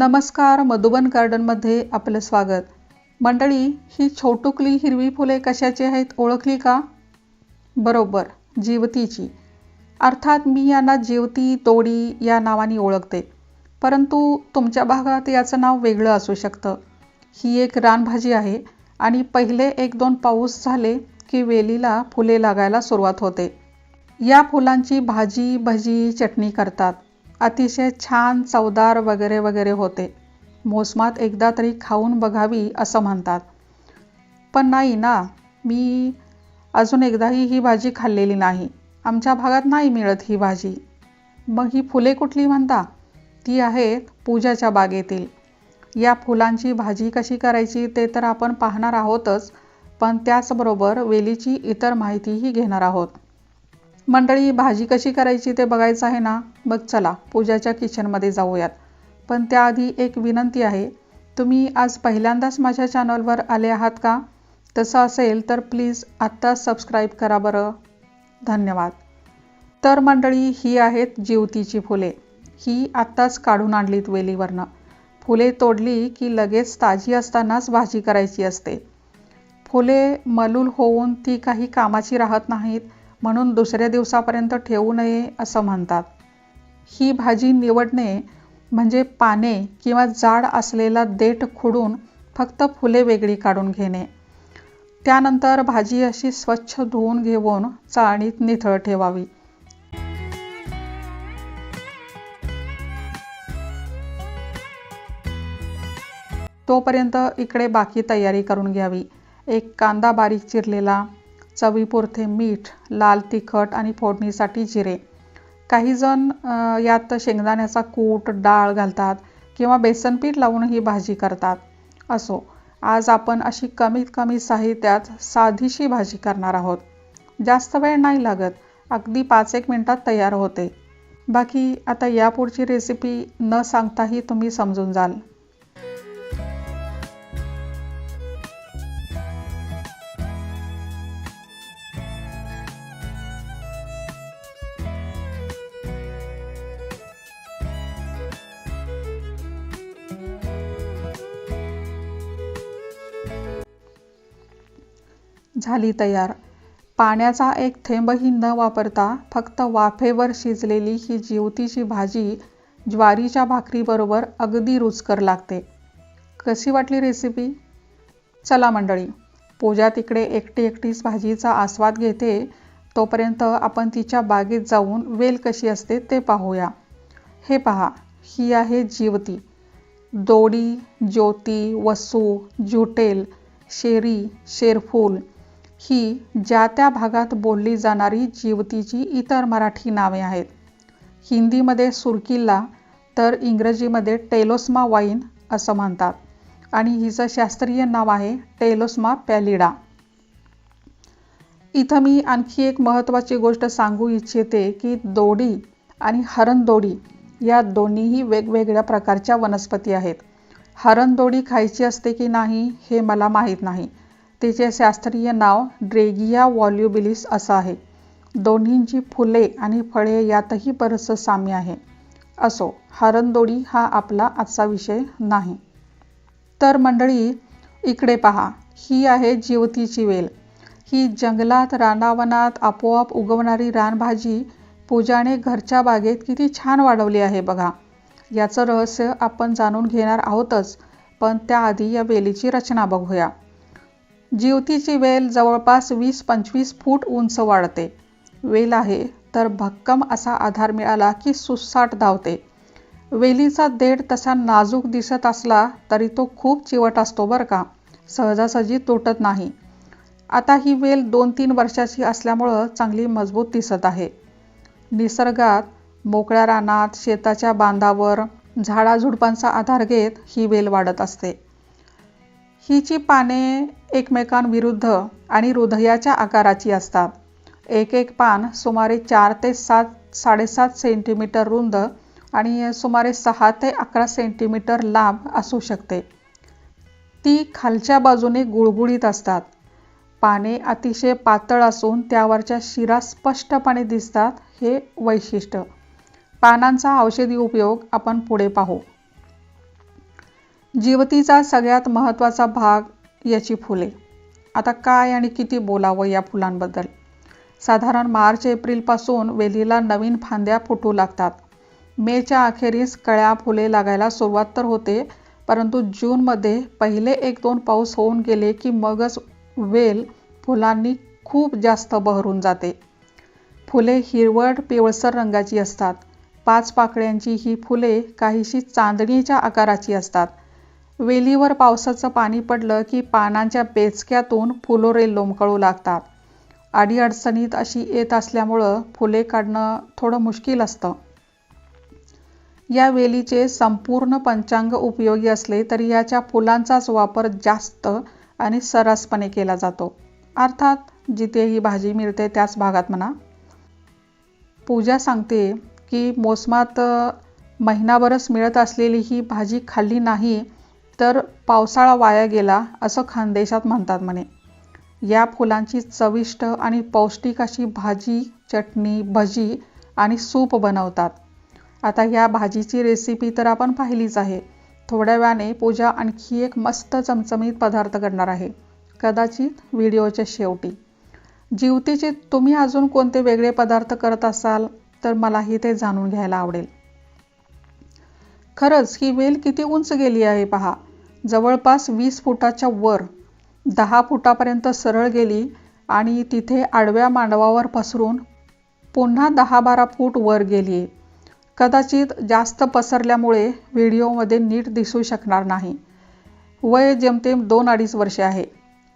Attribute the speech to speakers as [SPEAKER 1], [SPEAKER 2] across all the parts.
[SPEAKER 1] नमस्कार मधुबन गार्डनमध्ये आपलं स्वागत. मंडळी ही छोटुकली हिरवी फुले कशाची आहेत ओळखली का? बरोबर जीवतीची. अर्थात मी यांना जीवती तोडी या नावाने ओळखते. परंतु तुमच्या भागात याचं नाव वेगळं असू शकतं. ही एक रानभाजी आहे आणि पहिले एक दोन पाऊस झाले की वेलीला फुले लागायला सुरुवात होते. या फुलांची भाजी भजी चटणी करतात. अतिशय छान चवदार वगैरे वगैरे होते. मोसमात एकदा तरी खाऊन बघावी असं म्हणतात. पण नाही ना मी अजून एकदाही ही भाजी खाल्लेली नाही. आमच्या भागात नाही मिळत ही भाजी. मग ही फुले कुठली म्हणता? ती आहेत पूजाच्या बागेतील. या फुलांची भाजी कशी करायची ते तर आपण पाहणार आहोतच पण त्याचबरोबर वेलीची इतर माहितीही घेणार आहोत. मंडळी भाजी कशी करायची ते बघायचं आहे ना? मग चला पूजाच्या किचनमध्ये जाऊयात. पण त्याआधी एक विनंती आहे. तुम्ही आज पहिल्यांदाच माझ्या चॅनलवर आले आहात का? तसं असेल तर प्लीज आत्ता सबस्क्राईब करा बरं. धन्यवाद. तर मंडळी ही आहेत जीवतीची फुले. ही आत्ताच काढून आणलीत वेलीवरनं. फुले तोडली की लगेच ताजी असतानाच भाजी करायची असते. फुले मलूल होऊन ती काही कामाची राहत नाहीत. म्हणून दुसऱ्या दिवसापर्यंत ठेवू नये असं म्हणतात. ही भाजी निवडणे म्हणजे पाने किंवा जाड असलेला देठ खुडून फक्त फुले वेगळी काढून घेणे. त्यानंतर भाजी अशी स्वच्छ धुवून घेऊन चाळणीत निथळ ठेवावी. तोपर्यंत इकडे बाकी तयारी करून घ्यावी. एक कांदा बारीक चिरलेला चवीपुरते मीठ लाल तिखट आणि फोडणीसाठी जिरे. काही जण यात शेंगदाण्याचा कूट डाळ घालतात किंवा बेसनपीठ लावून ही भाजी करतात. असो आज आपण अशी कमीत कमी साहित्यात साधीशी भाजी करणार आहोत. जास्त वेळ नाही लागत अगदी पाच एक मिनटात तयार होते. बाकी आता यापुढची रेसिपी न सांगताही तुम्ही समजून जाल. झाली तयार. पाण्याचा एक थेंबही न वापरता फक्त वाफेवर शिजलेली ही जीवतीची भाजी ज्वारीच्या भाकरीबरोबर अगदी रुचकर लागते. कशी वाटली रेसिपी चला मंडळी पूजा तिकडे एकटी एकटीच भाजीचा आस्वाद घेते तोपर्यंत आपण तिच्या बागेत जाऊन वेल कशी असते ते पाहूया. हे पहा ही आहे जीवती. दोडी ज्योती वसू जुटेल शेरी शेरफूल ही ज्या त्या भागात बोलली जाणारी जीवतीची इतर मराठी नावे आहेत. हिंदीमध्ये सुरकिल्ला तर इंग्रजीमध्ये टेलोस्मा वाईन असं म्हणतात. आणि हिचं शास्त्रीय नाव आहे टेलोस्मा पॅलिडा. इथं मी आणखी एक महत्त्वाची गोष्ट सांगू इच्छिते की दोडी आणि हरणदोडी या दोन्हीही वेगवेगळ्या प्रकारच्या वनस्पती आहेत. हरणदोडी खायची असते की नाही हे मला माहीत नाही. तिचे शास्त्रीय नाव ड्रेगिया वॉल्युबिलिस असं आहे. दोन्हींची फुले आणि फळे यातही बरंचसं साम्य आहे. असो हरणदोडी हा आपला आजचा विषय नाही. तर मंडळी इकडे पहा. ही आहे जीवतीची वेल. ही जंगलात रानावनात आपोआप उगवणारी रानभाजी पूजाने घरच्या बागेत किती छान वाढवली आहे बघा. याचं रहस्य आपण जाणून घेणार आहोतच पण त्याआधी या वेलीची रचना बघूया. जीवतीची वेल जवळपास वीस पंचवीस फूट उंच वाढते. वेल आहे तर भक्कम असा आधार मिळाला की सुसाट धावते. वेलीचा देठ तसा नाजूक दिसत असला तरी तो खूप चिवट असतो बरं का. सहजासहजी तुटत नाही. आता ही वेल दोन तीन वर्षाची असल्यामुळं चांगली मजबूत दिसत आहे. निसर्गात मोकळ्या रानात शेताच्या बांधावर झाडाझुडपांचा आधार घेत ही वेल वाढत असते. हिची पाने एकमेकांविरुद्ध आणि हृदयाच्या आकाराची असतात. एक एक पान सुमारे चार ते सात साडेसात सेंटीमीटर रुंद आणि सुमारे सहा ते अकरा सेंटीमीटर लांब असू शकते. ती खालच्या बाजूने गुळगुळीत असतात. पाने अतिशय पातळ असून त्यावरच्या शिरा स्पष्टपणे दिसतात हे वैशिष्ट्य. पानांचा औषधी उपयोग आपण पुढे पाहू. जीवतीचा सगळ्यात महत्त्वाचा भाग याची फुले. आता काय आणि किती बोलावं या फुलांबद्दल? साधारण मार्च एप्रिलपासून वेलीला नवीन फांद्या फुटू लागतात. मेच्या अखेरीस कळ्या फुले लागायला सुरुवात तर होते परंतु जूनमध्ये पहिले एक दोन पाऊस होऊन गेले की मगच वेल फुलांनी खूप जास्त बहरून जाते. फुले हिरवट पिवळसर रंगाची असतात. पाच पाकळ्यांची ही फुले काहीशी चांदणीच्या आकाराची असतात. वेलीवर पावसाचं पाणी पडलं की पानांच्या बेचक्यातून फुलोरे लोंबकळू लागतात अडीअडचणीत अशी येत असल्यामुळं फुले काढणं थोडं मुश्किल असतं. या वेलीचे संपूर्ण पंचांग उपयोगी असले तरी याच्या फुलांचाच वापर जास्त आणि सरसपणे केला जातो. अर्थात जिथे ही भाजी मिळते त्याच भागात म्हणा. पूजा सांगते की मोसमात महिनाभरच मिळत असलेली ही भाजी खाल्ली नाही तर पावसाळा वाया गेला असं खानदेशात म्हणतात म्हणे. या फुलांची चविष्ट आणि पौष्टिक अशी भाजी चटणी भजी आणि सूप बनवतात. आता ह्या भाजीची रेसिपी तर आपण पाहिलीच आहे. थोड्या वेळाने पूजा आणखी एक मस्त चमचमीत पदार्थ करणार आहे. कदाचित व्हिडिओच्या शेवटी. जीवतीचे तुम्ही अजून कोणते वेगळे पदार्थ करत असाल? तर मलाही ते जाणून घ्यायला आवडेल. खरंच ही वेल किती उंच गेली आहे पहा. जवळपास वीस फुटाच्या वर दहा फुटापर्यंत सरळ गेली आणि तिथे आडव्या मांडवावर पसरून पुन्हा दहा बारा फूट वर गेली. कदाचित जास्त पसरल्यामुळे व्हिडिओमध्ये नीट दिसू शकणार नाही. वय जेमतेम दोन अडीच वर्षे आहे.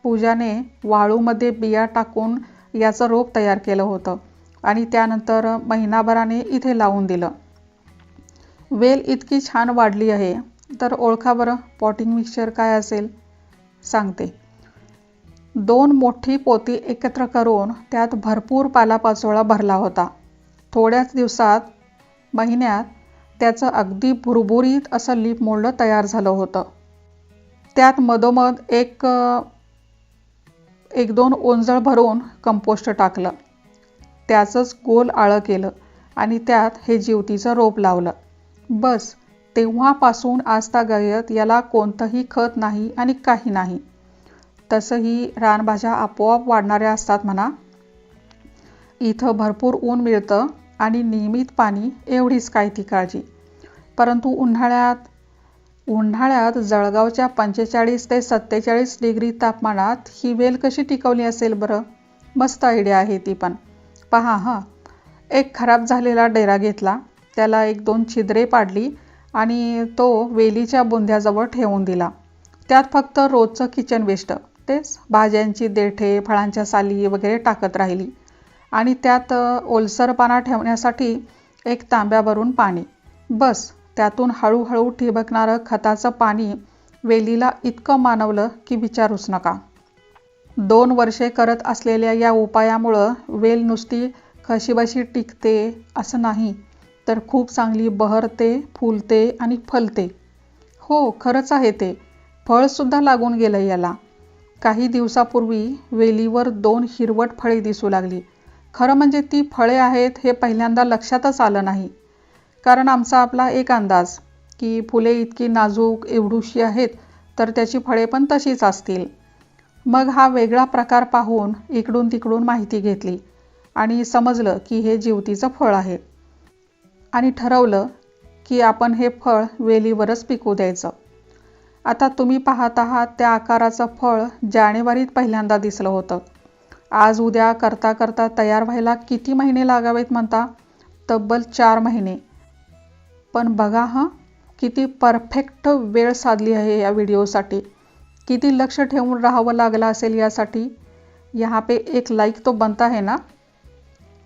[SPEAKER 1] पूजाने वाळूमध्ये बिया टाकून याचं रोप तयार केलं होतं आणि त्यानंतर महिनाभराने इथे लावून दिलं. वेल इतकी छान वाढली आहे. तर ओळखा बरं पॉटिंग मिक्सचर काय असेल? सांगते. दोन मोठी पोती एकत्र करून त्यात भरपूर पालापाचोळा भरला होता. थोड्याच दिवसात महिन्यात त्याचं अगदी भुरभुरीत असं लीप मोल्ड तयार झालं होतं. त्यात मधोमध एक एक दोन ओंजळ भरून कंपोस्ट टाकलं. त्याचंच गोल आळं केलं आणि त्यात हे जीवतीचं रोप लावलं. बस तेव्हापासून आजतागायत याला कोणतंही खत नाही आणि काही नाही. तसंही रानभाज्या आपोआप वाढणाऱ्या असतात म्हणा. इथं भरपूर ऊन मिळतं आणि नियमित पाणी एवढीच काय ती काळजी. परंतु उन्हाळ्यात उन्हाळ्यात जळगावच्या पंचेचाळीस ते सत्तेचाळीस डिग्री तापमानात ही वेल कशी टिकवली असेल बरं? मस्त आयडिया आहे ती पण. पहा हां. एक खराब झालेला डेरा घेतला. त्याला एक दोन छिद्रे पाडली. आणि तो वेलीच्या बुंद्याजवळ ठेवून दिला. त्यात फक्त रोजचं किचन वेस्ट तेच भाज्यांची देठे फळांच्या साली वगैरे टाकत राहिली. आणि त्यात ओलसरपणा ठेवण्यासाठी एक तांब्यावरून पाणी. बस त्यातून हळूहळू ठिबकणारं खताचं पाणी वेलीला इतकं मानवलं की विचारूच नका. दोन वर्षे करत असलेल्या या उपायामुळं वेल नुसती खशीबशी टिकते असं नाही. तर खूप चांगली बहरते फुलते आणि फलते. हो खरंच आहे ते. फळसुद्धा लागून गेलं याला. काही दिवसापूर्वी वेलीवर दोन हिरवट फळे दिसू लागली. खरं म्हणजे ती फळे आहेत हे पहिल्यांदा लक्षातच आलं नाही. कारण आमचा आपला एक अंदाज की फुले इतकी नाजूक एवढूशी आहेत तर त्याची फळे पण तशीच असतील. मग हा वेगळा प्रकार पाहून इकडून तिकडून माहिती घेतली आणि समजलं की हे जिवतीचं फळ आहे. आणि ठरवलं की आपण हे फळ वेलीवरच पिकू द्यायचं. आता तुम्ही पाहत आहात त्या आकाराचं फळ जानेवारीत पहिल्यांदा दिसलं होतं. आज उद्या करता करता तयार व्हायला किती महिने लागावेत म्हणता? तब्बल चार महिने. पण बघा हां किती परफेक्ट वेळ साधली आहे या व्हिडिओसाठी. किती लक्ष ठेवून राहावं लागलं असेल यासाठी. यहाँ पे एक लाईक तो बनता है ना?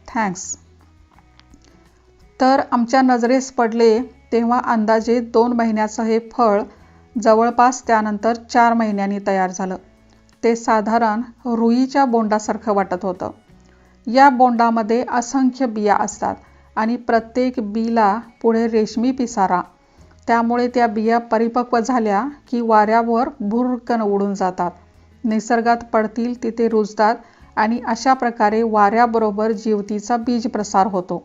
[SPEAKER 1] थँक्स तर आमच्या नजरेस पडले तेव्हा अंदाजे दोन महिन्याचं हे फळ जवळपास त्यानंतर चार महिन्यांनी तयार झालं. ते साधारण रुईच्या बोंडासारखं वाटत होतं. या बोंडामध्ये असंख्य बिया असतात आणि प्रत्येक बीला पुढे रेशमी पिसारा. त्यामुळे त्या बिया परिपक्व झाल्या की वाऱ्यावर भुरकन उडून जातात. निसर्गात पडतील तिथे रुजतात आणि अशा प्रकारे वाऱ्याबरोबर जीवतीचा बीज प्रसार होतो.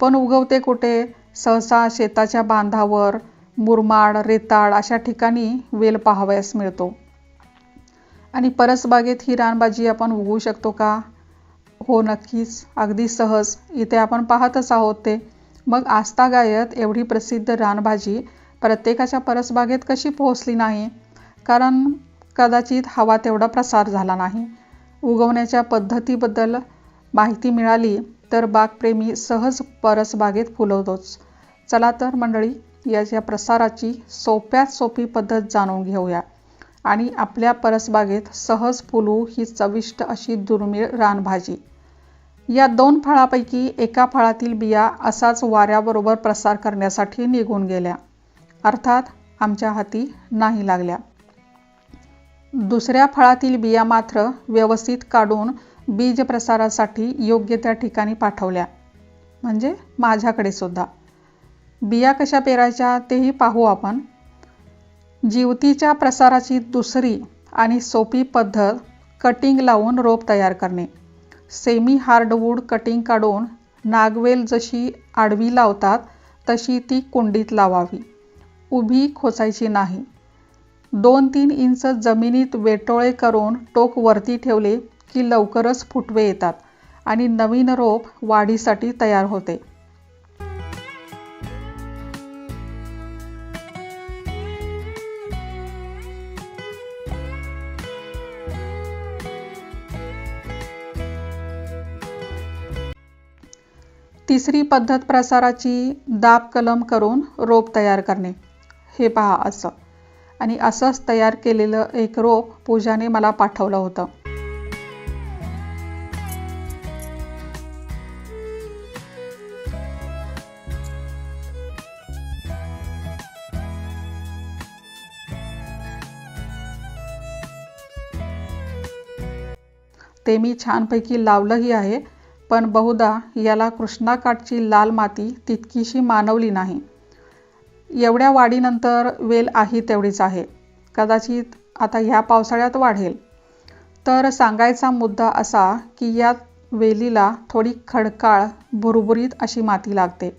[SPEAKER 1] पण उगवते कुठे? सहसा शेताच्या बांधावर मुरमाड रेताळ अशा ठिकाणी वेल पाहावयास मिळतो. आणि परसबागेत ही रानभाजी आपण उगवू शकतो का? हो नक्कीच. अगदी सहज. इथे आपण पाहतच आहोत ते. मग आस्तागायत एवढी प्रसिद्ध रानभाजी प्रत्येकाच्या परसबागेत कशी पोहोचली नाही? कारण कदाचित हवा तेवढा प्रसार झाला नाही. उगवण्याच्या पद्धतीबद्दल माहिती मिळाली. तर बागप्रेमी सहज परसबागेत फुलवतोच. चला तर मंडळी याच्या प्रसाराची सोप्यात सोपी पद्धत जाणून घेऊया. आणि आपल्या परसबागेत सहज फुलू ही चविष्ट अशी दुर्मिळ रानभाजी. या दोन फळापैकी एका फळातील बिया असाच वाऱ्याबरोबर प्रसार करण्यासाठी निघून गेल्या. अर्थात आमच्या हाती नाही लागल्या. दुसऱ्या फळातील बिया मात्र व्यवस्थित काढून बीज प्रसारासाठी योग्य त्या ठिकाणी पाठवल्या. म्हणजे माझ्याकडे सुद्धा. बिया कशा पेरायच्या तेही पाहू आपण. जीवतीच्या प्रसाराची दुसरी आणि सोपी पद्धत कटिंग लावून रोप तयार करणे. सेमी हार्डवूड कटिंग काढून नागवेल जशी आडवी लावतात तशी ती कुंडीत लावावी. उभी खोचायची नाही. दोन तीन इंच जमिनीत वेटोळे करून टोक वरती ठेवले की लवकरच फुटवे येतात आणि नवीन रोप वाढीसाठी तयार होते. तिसरी पद्धत प्रसाराची दाब कलम करून रोप तयार करणे. हे पहा असं. आणि असंच तयार केलेलं एक रोप पूजाने मला पाठवलं होतं. ते मी छानपैकी लावलंही आहे पण बहुधा याला कृष्णाकाठची लाल माती तितकीशी मानवली नाही. एवढ्या वाढीनंतर वेल आहे तेवढीच आहे. कदाचित आता ह्या पावसाळ्यात वाढेल. तर सांगायचा मुद्दा असा की या वेलीला थोडी खडकाळ भुरभुरीत अशी माती लागते.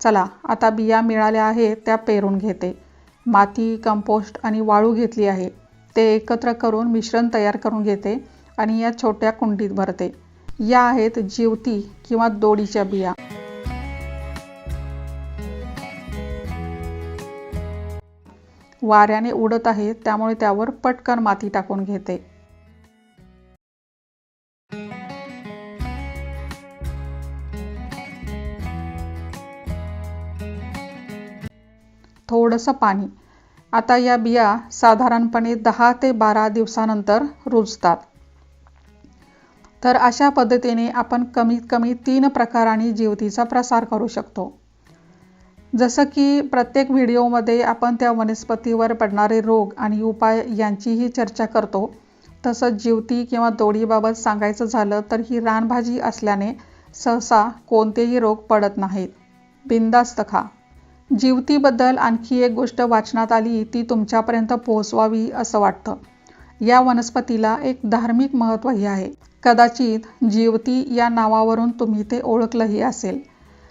[SPEAKER 1] चला आता बिया मिळाल्या आहेत त्या पेरून घेते. माती कंपोस्ट आणि वाळू घेतली आहे. ते एकत्र करून मिश्रण तयार करून घेते. आणि या छोट्या कुंडीत भरते. या आहेत जीवती किंवा दोडीच्या बिया. वाऱ्याने उडत आहे त्यामुळे त्यावर पटकन माती टाकून घेते. थोडंसं पाणी. आता या बिया साधारणपणे दहा ते बारा दिवसानंतर रुजतात. तर अशा पद्धतीने आपण कमीत कमी तीन प्रकाराने जीवतीचा प्रसार करू शकतो. जसं की प्रत्येक व्हिडिओमध्ये आपण त्या वनस्पतीवर पडणारे रोग आणि उपाय यांचीही चर्चा करतो. तसंच जीवती किंवा दोडीबाबत सांगायचं झालं तर ही रानभाजी असल्याने सहसा कोणतेही रोग पडत नाहीत. बिंदास्त खा जीवतीबद्दल आणखी एक गोष्ट वाचनात आली ती तुमच्यापर्यंत पोहोचवावी असं वाटतं. या वनस्पतीला एक धार्मिक महत्त्वही आहे. कदाचित जीवती या नावावरून तुम्ही ते ओळखलंही असेल.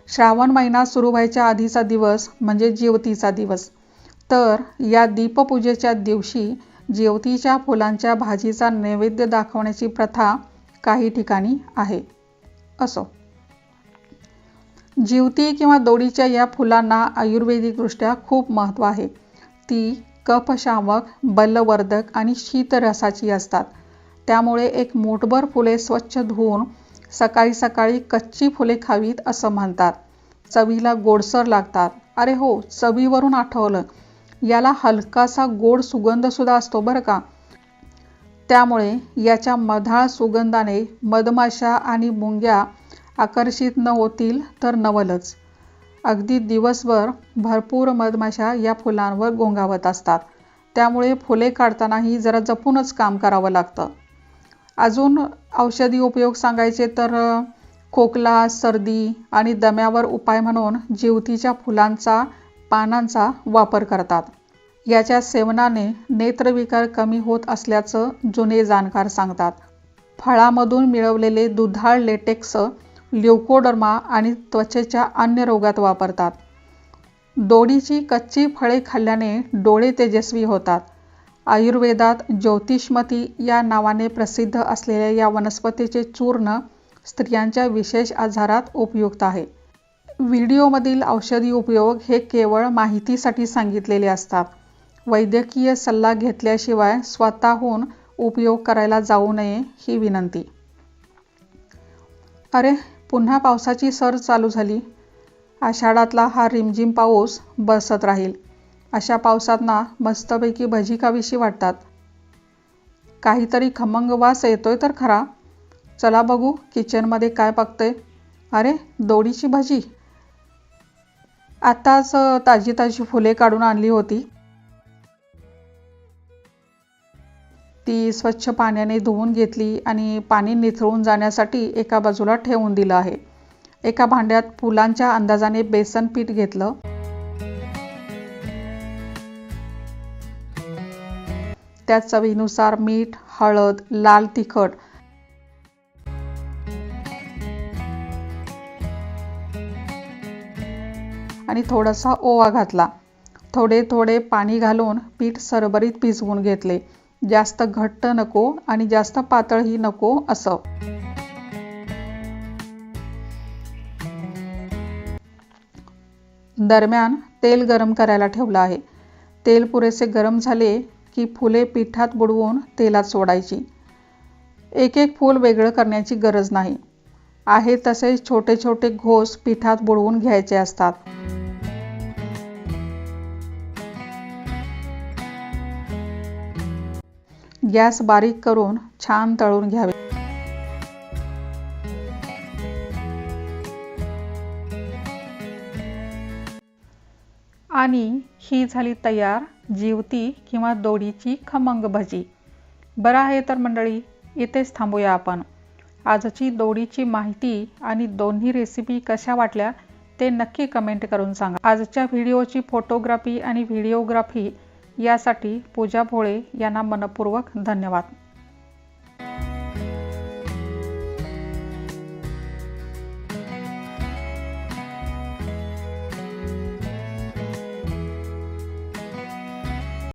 [SPEAKER 1] श्रावण महिना सुरू व्हायच्या आधीचा दिवस म्हणजे जीवतीचा दिवस. तर या दीपपूजेच्या दिवशी जीवतीच्या फुलांच्या भाजीचा नैवेद्य दाखवण्याची प्रथा काही ठिकाणी आहे. असो. जीवती किंवा दोडीच्या या फुलांना आयुर्वेदिकदृष्ट्या खूप महत्त्व आहे. ती कफशामक बलवर्धक आणि शीतरसाची असतात. त्यामुळे एक मोठभर फुले स्वच्छ धुवून सकाळी सकाळी कच्ची फुले खावीत असं म्हणतात. चवीला गोडसर लागतात. अरे हो चवीवरून आठवलं. याला हलकासा गोड सुगंधसुद्धा असतो बरं का? त्यामुळे याच्या मधाळ सुगंधाने मधमाशा आणि मुंग्या आकर्षित न होतील तर नवलच. अगदी दिवसभर भरपूर मधमाशा या फुलांवर गोंगावत असतात. त्यामुळे फुले काढतानाही जरा जपूनच काम करावं लागतं. अजून औषधी उपयोग सांगायचे तर खोकला सर्दी आणि दम्यावर उपाय म्हणून जिवतीच्या फुलांचा पानांचा वापर करतात. याच्या सेवनाने नेत्रविकार कमी होत असल्याचं जुने जाणकार सांगतात. फळामधून मिळवलेले दुधाळ लेटेक्स ल्युकोडर्मा आणि त्वचेच्या अन्य रोगात वापरतात. दोडीची कच्ची फळे खाल्ल्याने डोळे तेजस्वी होतात. आयुर्वेदात ज्योतिषमती या नावाने प्रसिद्ध असलेल्या या वनस्पतीचे चूर्ण स्त्रियांच्या विशेष आजारात उपयुक्त आहे. व्हिडिओमधील औषधी उपयोग हे केवळ माहितीसाठी सांगितलेले असतात. वैद्यकीय सल्ला घेतल्याशिवाय स्वतःहून उपयोग करायला जाऊ नये ही विनंती. अरे पुन्हा पावसाची सर चालू झाली. आषाढातला हा रिमझिम पाऊस बसत राहील. अशा पावसात ना मस्तपैकी भजी खावीशी वाटतात. काहीतरी खमंग वास येतोय तर खरा. चला बघू किचनमध्ये काय बघतंय अरे दोडीची भजी. आत्ताच ताजी ताजी फुले काढून आणली होती. ती स्वच्छ पाण्याने धुवून घेतली आणि पाणी निथळून जाण्यासाठी एका बाजूला ठेवून दिलं आहे. एका भांड्यात फुलांच्या अंदाजाने बेसन पीठ घेतलं. त्यात चवीनुसार मीठ हळद लाल तिखट. आणि थोडासा ओवा घातला. थोडे थोडे पाणी घालून पीठ सरबरीत भिजवून घेतले. जास्त घट्ट नको आणि जास्त पातळही नको असं. दरम्यान तेल गरम करायला ठेवलं आहे. तेल पुरेसे गरम झाले की फुले पिठात बुडवून तेलात सोडायची. एक एक फूल वेगळं करण्याची गरज नाही. आहे तसे छोटे छोटे घोस पिठात बुडवून घ्यायचे असतात. गॅस बारीक करून छान तळून घ्यावे. आणि ही झाली तयार जीवती किंवा दोडीची खमंग भजी. बरं आहे तर मंडळी इथेच थांबूया आपण. आजची दोडीची माहिती आणि दोन्ही रेसिपी कशा वाटल्या ते नक्की कमेंट करून सांगा. आजच्या व्हिडिओची फोटोग्राफी आणि व्हिडिओग्राफी यासाठी पूजा भोळे यांना मनपूर्वक धन्यवाद.